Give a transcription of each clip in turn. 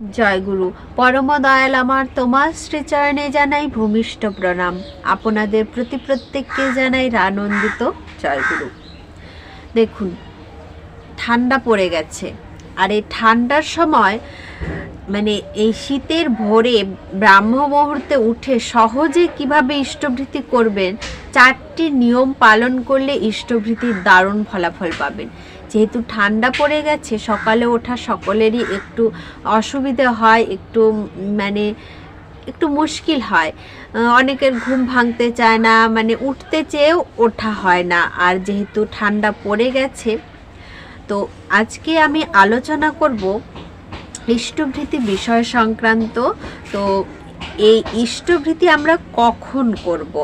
জয়গুরু। পরম দয়াল আমার তোমার শ্রীচরণে জানাই ভূমিষ্ঠ প্রণাম। আপনাদের প্রতি প্রত্যেককে জানাই আনন্দিত জয়গুরু। দেখুন, ঠান্ডা পড়ে গেছে। আর এই ঠান্ডার সময় মানে এই শীতের ভোরে ব্রাহ্ম মুহূর্তে উঠে সহজে কীভাবে ইষ্টভৃতি করবেন চারটি নিয়ম পালন করলে ইষ্টভৃতির দারুণ ফলাফল পাবেন। যেহেতু ঠান্ডা পড়ে গেছে, সকালে ওঠা সকলেরই একটু অসুবিধে হয়, একটু মানে একটু মুশকিল হয়। অনেকের ঘুম ভাঙতে চায় না মানে উঠতে চেয়েও ওঠা হয় না। আর যেহেতু ঠান্ডা পড়ে গেছে, তো আজকে আমি আলোচনা করব ইষ্টভৃতি বিষয় সংক্রান্ত। তো এই ইষ্টভৃতি আমরা কখন করব?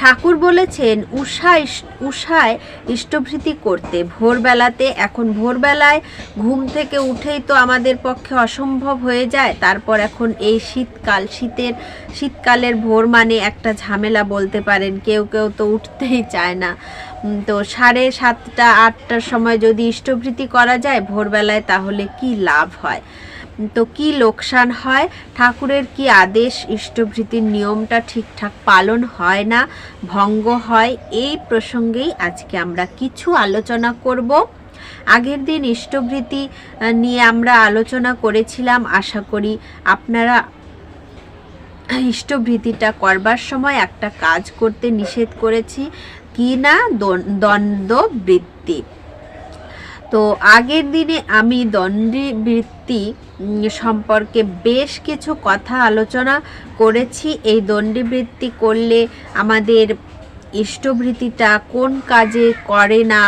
ঠাকুর বলেছেন, উষা উষায় ইষ্টভৃতি করতে। ভোরবেলাতে, এখন ভোরবেলায় ঘুম থেকে উঠেই তো আমাদের পক্ষে অসম্ভব হয়ে যায়। তারপর এখন এই শীতকাল, শীতের, শীতকালের ভোর মানে একটা ঝামেলা বলতে পারেন। কেউ কেউ তো উঠতেই চায় না। তো সাড়ে সাতটা, আটটার সময় যদি ইষ্টভৃতি করা যায় ভোরবেলায়, তাহলে কি লাভ হয়? তো কি লোকসান হয়? ঠাকুরের কি আদেশ? ইষ্টভৃতির নিয়মটা ঠিকঠাক পালন হয় না? ভঙ্গ হয়? এই প্রসঙ্গেই আজকে আমরা কিছু আলোচনা করব। আগের দিন ইষ্টভৃতি নিয়ে আমরা আলোচনা করেছিলাম। আশা করি আপনারা ইষ্টভৃতিটা করবার সময় একটা কাজ করতে নিষেধ করেছি। কি না? দ্বন্দ্ববৃত্তি। তো আগের দিনে আমি দণ্ডী বৃত্তি উম, সম্পর্কে বেশ কিছু কথা আলোচনা করেছি। এই দণ্ডী বৃত্তি করলে আমাদের ইষ্টভৃতিটা কোন কাজে করে না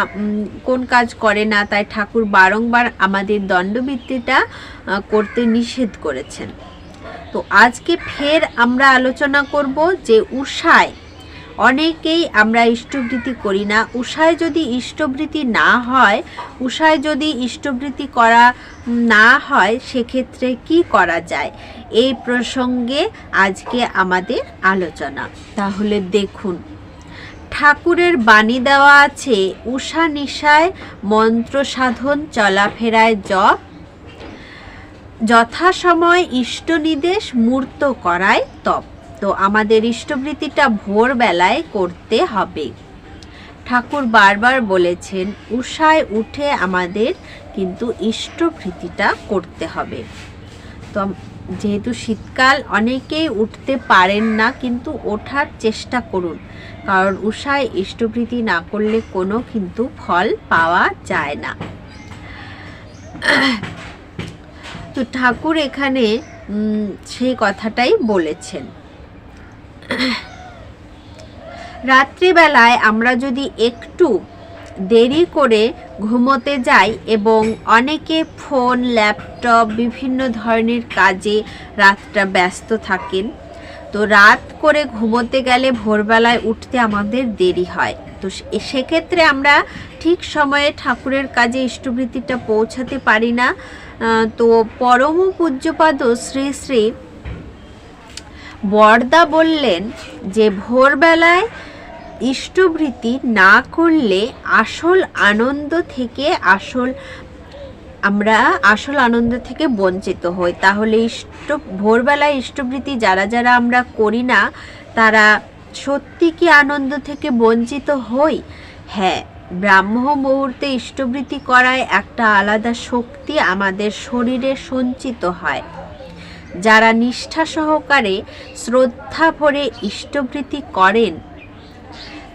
কোন কাজ করে না তাই ঠাকুর বারংবার আমাদের দণ্ডবৃত্তিটা করতে নিষেধ করেছেন। তো আজকে ফের আমরা আলোচনা করব যে উষায় অনেকেই আমরা ইষ্টবৃত্তি করি না। উষায় যদি ইষ্টবৃত্তি না হয়, উষায় যদি ইষ্টবৃত্তি করা না হয়, সেক্ষেত্রে কি করা যায়? এই প্রসঙ্গে আজকে আমাদের আলোচনা। তাহলে দেখুন, ঠাকুরের বাণী দেওয়া আছে, উষা নিশায় মন্ত্র সাধন চলাফেরায় জপ। যথাসময় ইষ্ট নির্দেশ মূর্ত করায় তপ। তো আমাদের ইষ্টবৃত্তিটা ভোরবেলায় করতে হবে। ঠাকুর বারবার বলেছেন, উষায় উঠে আমাদের কিন্তু ইষ্টভৃতিটা করতে হবে। তো যেহেতু শীতকাল, অনেকেই উঠতে পারেন না, কিন্তু ওঠার চেষ্টা করুন। কারণ উষায় ইষ্টভৃতি না করলে কোনো কিন্তু ফল পাওয়া যায় না। তো ঠাকুর এখানে সেই কথাটাই বলেছেন। রাত্রিবেলায় আমরা যদি একটু দেরি করে ঘুমোতে যাই এবং অনেকে ফোন, ল্যাপটপ, বিভিন্ন ধরনের কাজে রাতটা ব্যস্ত থাকেন, তো রাত করে ঘুমোতে গেলে ভোরবেলায় উঠতে আমাদের দেরি হয়। তো সেক্ষেত্রে আমরা ঠিক সময়ে ঠাকুরের কাজে ইষ্টবৃত্তিটা পৌঁছাতে পারি না। তো পরম পূজ্যপাদ শ্রী শ্রী বরদা বললেন যে ভোরবেলায় ইষ্টভৃতি না করলে আসল আনন্দ থেকে আসল, আমরা আসল আনন্দ থেকে বঞ্চিত হই। তাহলে ইষ্ট, ভোরবেলায় ইষ্টভৃতি যারা যারা আমরা করি না, তারা সত্যি কি আনন্দ থেকে বঞ্চিত হই? হ্যাঁ ব্রাহ্ম মুহূর্তে ইষ্টভৃতি করায় একটা আলাদা শক্তি আমাদের শরীরে সঞ্চিত হয়। যারা নিষ্ঠা সহকারে শ্রদ্ধা ভরে ইষ্টভৃতি করেন,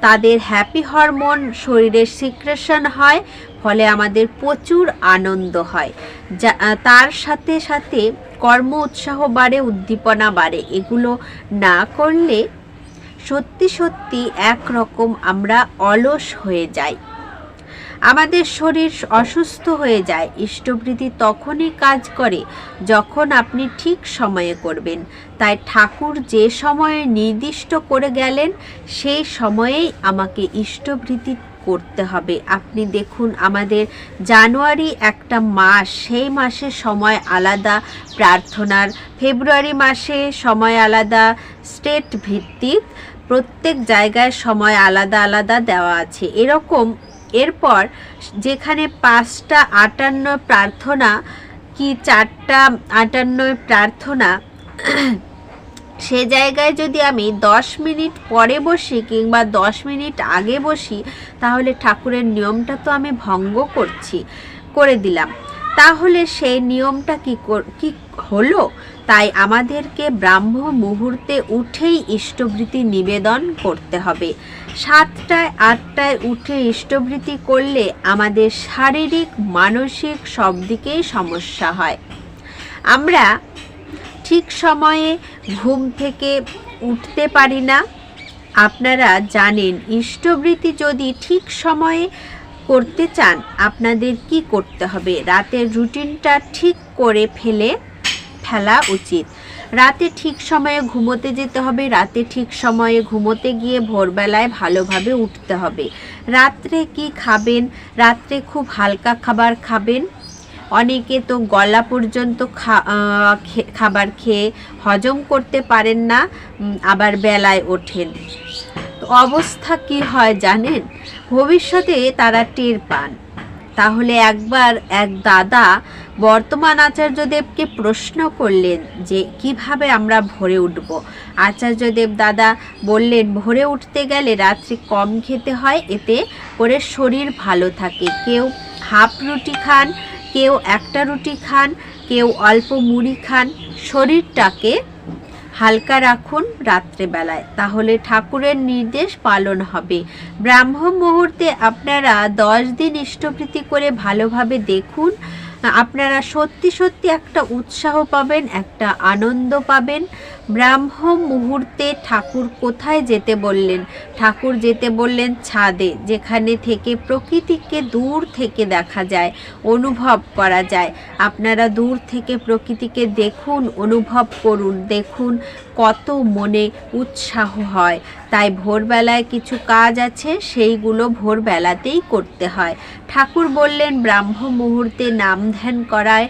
তাদের হ্যাপি হরমোন শরীরের সিক্রেশন হয়, ফলে আমাদের প্রচুর আনন্দ হয়। যা তার সাথে সাথে কর্ম উৎসাহ বাড়ে, উদ্দীপনা বাড়ে। এগুলো না করলে সত্যি সত্যি একরকম আমরা অলস হয়ে যাই। আমাদের শরীর অসুস্থ হয়ে যায়। ইষ্টভৃতি তখনই কাজ করে যখন আপনি ঠিক সময়ে করবেন। তাই ঠাকুর যে সময়ে নির্দিষ্ট করে গেলেন, সেই সময়েই আমাকে ইষ্টভৃতি করতে হবে। আপনি দেখুন, আমাদের জানুয়ারি একটা মাস, সেই মাসে সময় আলাদা প্রার্থনার। ফেব্রুয়ারি মাসে সময় আলাদা স্টেট ভিত্তিক। প্রত্যেক জায়গায় সময় আলাদা আলাদা দেওয়া আছে। এরকম এরপর যেখানে পাঁচটা আটান্ন প্রার্থনা কি চারটা আটান্নয় প্রার্থনা, সে জায়গায় যদি আমি দশ মিনিট পরে বসি কিংবা দশ মিনিট আগে বসি, তাহলে ঠাকুরের নিয়মটা তো আমি ভঙ্গ করছি, করে দিলাম। তাহলে সেই নিয়মটা কি কি হলো? তাই আমাদেরকে ব্রাহ্ম মুহূর্তে উঠেই ইষ্টবৃত্তি নিবেদন করতে হবে। সাতটায়, আটটায় উঠে ইষ্টবৃত্তি করলে আমাদের শারীরিক, মানসিক সব দিকেই সমস্যা হয়। আমরা ঠিক সময়ে ঘুম থেকে উঠতে পারি না। আপনারা জানেন ইষ্টবৃত্তি যদি ঠিক সময়ে করতে চান, আপনাদের কি করতে হবে? রাতের রুটিনটা ঠিক করে ফেলে ফেলা উচিত। রাতে ঠিক সময়ে ঘুমোতে যেতে হবে, রাতে ঠিক সময়ে ঘুমোতে গিয়ে ভোরবেলায় ভালোভাবে উঠতে হবে। রাত্রে কি খাবেন? রাত্রে খুব হালকা খাবার খাবেন? অনেকে তো গলা পর্যন্ত খাবার খেয়ে হজম করতে পারেন না আবার বেলায় ওঠেন। অবস্থা কি হয় জানেন? ভবিষ্যতে তারা টের পান। তাহলে একবার এক দাদা বর্তমান আচার্যদেবকে প্রশ্ন করলেন যে কীভাবে আমরা ভোরে উঠব। আচার্যদেব দাদা বললেন, ভোরে উঠতে গেলে রাত্রি কম খেতে হয়, এতে করে শরীর ভালো থাকে। কেউ হাফ রুটি খান, কেউ একটা রুটি খান, কেউ অল্প মুড়ি খান। শরীরটাকে হালকা রাখুন রাত্রেবেলায়। তাহলে ঠাকুরের নির্দেশ পালন হবে। ব্রাহ্ম মুহূর্তে আপনারা দশ দিন ইষ্টপ্রীতি করে ভালোভাবে দেখুন আপনারা সত্যি সত্যি একটা উৎসাহ পাবেন একটা আনন্দ পাবেন। ব্রাহ্ম মুহূর্তে ঠাকুর কোথায় যেতে বললেন? ঠাকুর যেতে বললেন ছাদে, যেখানে থেকে প্রকৃতিকে দূর থেকে দেখা যায়, অনুভব করা যায়। আপনারা দূর থেকে প্রকৃতিকে দেখুন, অনুভব করুন, দেখুন কত মনে উৎসাহ হয়। তাই ভোরবেলায় কিছু কাজ আছে, সেইগুলো ভোরবেলাতেই করতে হয়। ঠাকুর বললেন ব্রাহ্ম মুহূর্তে নাম ধ্যান করায়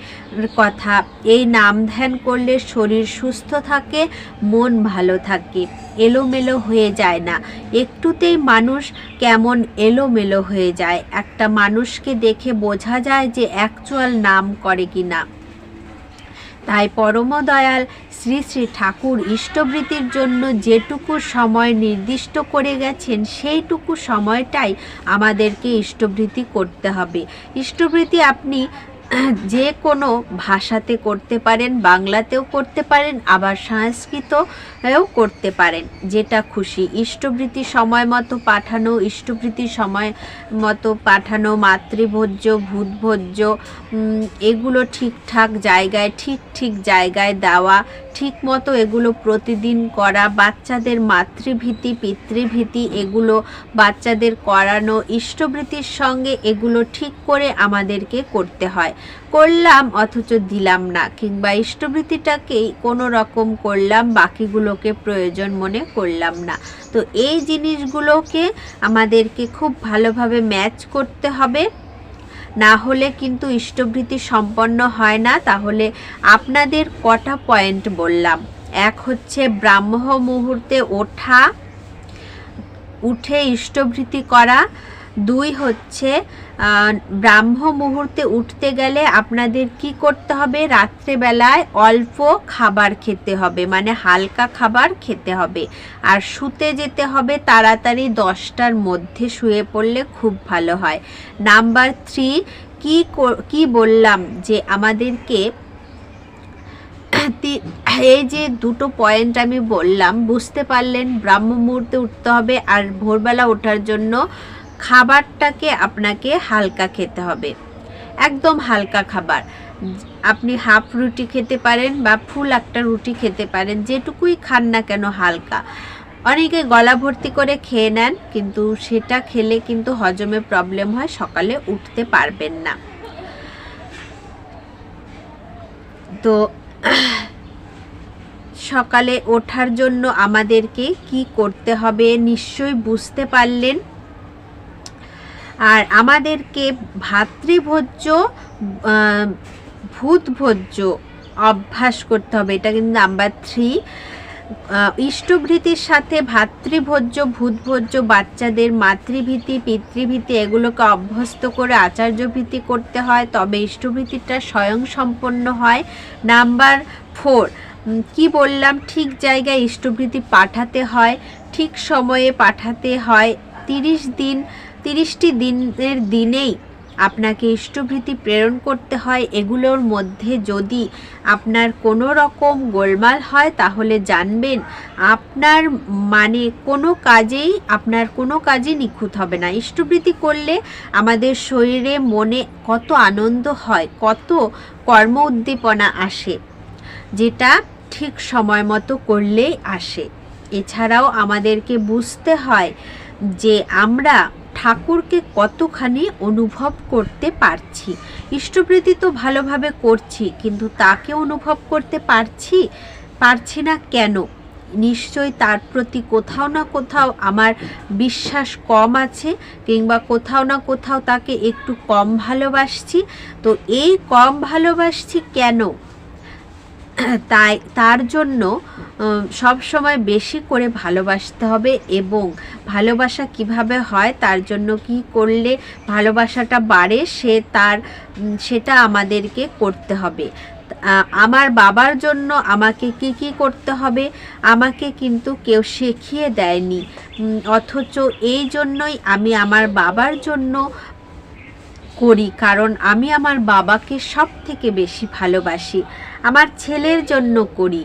কথা। এই নাম ধ্যান করলে শরীর সুস্থ থাকে মন ভালো থাকে, এলোমেলো হয়ে যায় না। একটুতেই মানুষ কেমন এলোমেলো হয়ে যায়। একটা মানুষকে দেখে বোঝা যায় যে অ্যাকচুয়াল নাম করে কি না তাই পরম দয়াল শ্রী শ্রী ঠাকুর ইষ্টবৃত্তির জন্য যেটুকু সময় নির্দিষ্ট করে গেছেন, সেইটুকু সময়টাই আমাদেরকে ইষ্টবৃত্তি করতে হবে। ইষ্টবৃত্তি আপনি যে কোনো ভাষাতে করতে পারেন, বাংলাতেও করতে পারেন, আবার সংস্কৃতও করতে পারেন। যেটা খুশি। ইষ্টবৃত্তি সময় মতো পাঠানো, ইষ্টবৃত্তি সময় মতো পাঠানো, মাতৃভোজ্য, ভূতভোজ্য এগুলো ঠিকঠাক জায়গায়, ঠিক ঠিক জায়গায় দেওয়া ঠিক মতো এগুলো প্রতিদিন করা, বাচ্চাদের মাতৃভীতি, পিতৃভীতি এগুলো বাচ্চাদের করানো, ইষ্টবৃত্তির সঙ্গে এগুলো ঠিক করে আমাদেরকে করতে হয়। করলাম অথচ দিলাম না, কিংবা ইষ্টবৃত্তিটাকেই কোনো রকম করলাম, বাকিগুলোকে প্রয়োজন মনে করলাম না। তো এই জিনিসগুলোকে আমাদেরকে খুব ভালোভাবে ম্যাচ করতে হবে। না হলে কিন্তু ইষ্টভৃতি সম্পন্ন হয় না। তাহলে আপনাদের কটা পয়েন্ট বললাম? এক হচ্ছে ব্রাহ্ম মুহূর্তে ওঠা, উঠে ইষ্টভৃতি করা দুই হচ্ছে ব্রাহ্ম মুহূর্তে উঠতে গেলে আপনাদের কি করতে হবে? রাত্রেবেলায় অল্প খাবার খেতে হবে মানে হালকা খাবার খেতে হবে। আর শুতে যেতে হবে তাড়াতাড়ি দশটার মধ্যে শুয়ে পড়লে খুব ভালো হয়। নাম্বার থ্রি, কি কি বললাম যে আমাদেরকে এই যে দুটো পয়েন্ট আমি বললাম, বুঝতে পারলেন ব্রাহ্ম মুহূর্তে উঠতে হবে আর ভোরবেলা ওঠার জন্য খাবারটাকে আপনাকে হালকা খেতে হবে। একদম হালকা খাবার। আপনি হাফ রুটি খেতে পারেন বা ফুল একটা রুটি খেতে পারেন, যেটুকুই খান না কেন হালকা। অনেকে গলা ভর্তি করে খেয়ে নেন, কিন্তু সেটা খেলে কিন্তু হজমে প্রবলেম হয়, সকালে উঠতে পারবেন না। তো সকালে ওঠার জন্য আমাদেরকে কি করতে হবে, নিশ্চয়ই বুঝতে পারলেন? আর আমাদেরকে ভাতৃভোজ্য ভূতভোজ্য অভ্যাস করতে হবে। এটা কিন্তু নাম্বার থ্রি ইষ্টভৃতির সাথে ভাতৃভোজ্য, ভূতভোজ্য, বাচ্চাদের মাতৃভীতি, পিতৃভীতি এগুলোকে অভ্যস্ত করে আচার্যভীতি করতে হয়। তবে ইষ্টভৃতিটা স্বয়ং সম্পন্ন হয়। নাম্বার ফোর কি বললাম? ঠিক জায়গায় ইষ্টভৃতি পাঠাতে হয়, ঠিক সময়ে পাঠাতে হয়। তিরিশ দিন তিরিশটি দিনের দিনেই আপনাকে ইষ্টভৃতি প্রেরণ করতে হয়। এগুলোর মধ্যে যদি আপনার কোনো রকম গোলমাল হয়, তাহলে জানবেন আপনার মানে কোনো কাজেই, আপনার কোনো কাজই নিখুঁত হবে না। ইষ্টভৃতি করলে আমাদের শরীরে মনে কত আনন্দ হয়, কত কর্ম উদ্দীপনা আসে, যেটা ঠিক সময় মতো করলেই আসে। এছাড়াও আমাদেরকে বুঝতে হয় যে আমরা ঠাকুরকে কতখানি অনুভব করতে পারছি? ইষ্টপ্রীতি তো ভালোভাবে করছি, কিন্তু তাকে অনুভব করতে পারছি পারছি না কেন? নিশ্চয়ই তার প্রতি কোথাও না কোথাও আমার বিশ্বাস কম আছে, কিংবা কোথাও না কোথাও তাকে একটু কম ভালোবাসছি। তো এই কম ভালোবাসছি কেন? তাই, তার জন্য সব সময় বেশি করে ভালোবাসতে হবে এবং ভালোবাসা কীভাবে হয়, তার জন্য কি করলে ভালোবাসাটা বাড়ে, সে তার সেটা আমাদেরকে করতে হবে। আমার বাবার জন্য আমাকে কি কি করতে হবে, আমাকে কিন্তু কেউ শিখিয়ে দেয়নি। অথচ এই জন্যই আমি আমার বাবার জন্য করি, কারণ আমি আমার বাবাকে সব থেকে বেশি ভালোবাসি। আমার ছেলের জন্য করি।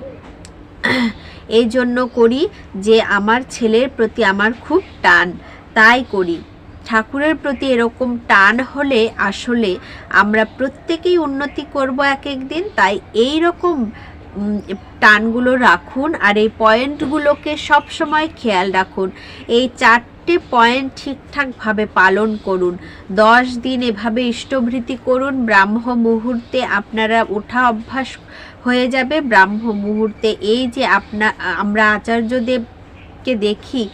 এই জন্য করি যে আমার ছেলের প্রতি আমার খুব টান, তাই করি। ঠাকুরের প্রতি এরকম টান হলে আসলে আমরা প্রত্যেকেই উন্নতি করব এক এক দিন, তাই এই রকম টানগুলো রাখুন আর এই পয়েন্টগুলোকে সব সময় খেয়াল রাখুন। এই চারটে পয়েন্ট ঠিকঠাকভাবে পালন করুন। দশ দিন এভাবে ইষ্টভৃতি করুন। ব্রাহ্ম মুহূর্তে আপনারা ওঠা অভ্যাস হয়ে যাবে। ব্রাহ্ম মুহূর্তে এই যে আপনা, আমরা আচার্যদেবকে দেখি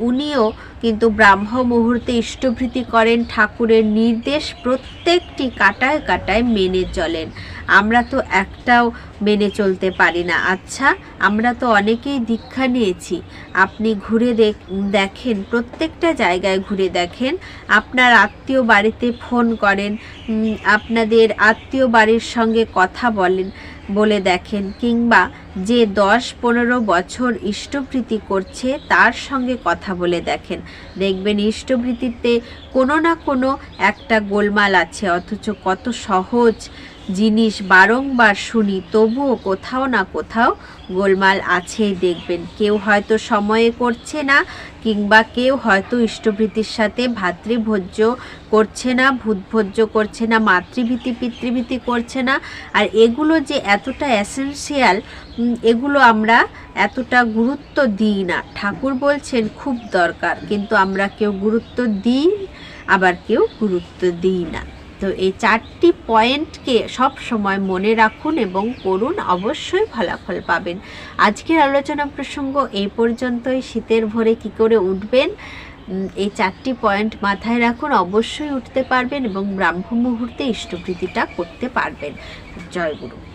উনিও কিন্তু ব্রাহ্ম মুহূর্তে ইষ্টভৃতি করেন, ঠাকুরের নির্দেশ প্রত্যেকটি কাটায় কাটায় মেনে চলেন। আমরা তো একটাও মেনে চলতে পারি না। আচ্ছা আমরা তো অনেকেই দীক্ষা নিয়েছি। আপনি ঘুরে দেখ- দেখেন, প্রত্যেকটা জায়গায় ঘুরে দেখেন। আপনার আত্মীয় বাড়িতে ফোন করেন আপনাদের আত্মীয় বাড়ির সঙ্গে কথা বলেন। বলে দেখেন কিংবা যে দশ পনেরো বছর ইষ্টভৃতি করছে, তার সঙ্গে কথা বলে দেখেন। দেখবেন ইষ্টভৃতিতে কোনো না কোনো একটা গোলমাল আছে, অথচ কত সহজ জিনিস। বারংবার শুনি, তবুও কোথাও না কোথাও গোলমাল আছেই দেখবেন। কেউ হয়তো সময়ে করছে না, কিংবা কেউ হয়তো ইষ্টভৃতির সাথে ভাতৃভোজ্য করছে না, ভূতভোজ্য করছে না, মাতৃভীতি, পিতৃভীতি করছে না। আর এগুলো যে এতটা অ্যাসেন্সিয়াল এগুলো আমরা এতটা গুরুত্ব দিই না। ঠাকুর বলছেন, খুব দরকার। কিন্তু আমরা কেউ গুরুত্ব দিই, আবার কেউ গুরুত্ব দিই না। তো এই চারটি পয়েন্টকে সব সময় মনে রাখুন এবং করুন, অবশ্যই ফলাফল পাবেন। আজকের আলোচনা প্রসঙ্গ এই পর্যন্তই। শীতের ভোরে কি করে উঠবেন? এই চারটি পয়েন্ট মাথায় রাখুন, অবশ্যই উঠতে পারবেন এবং ব্রাহ্ম মুহূর্তে ইষ্টভৃতিটা করতে পারবেন। জয় গুরু।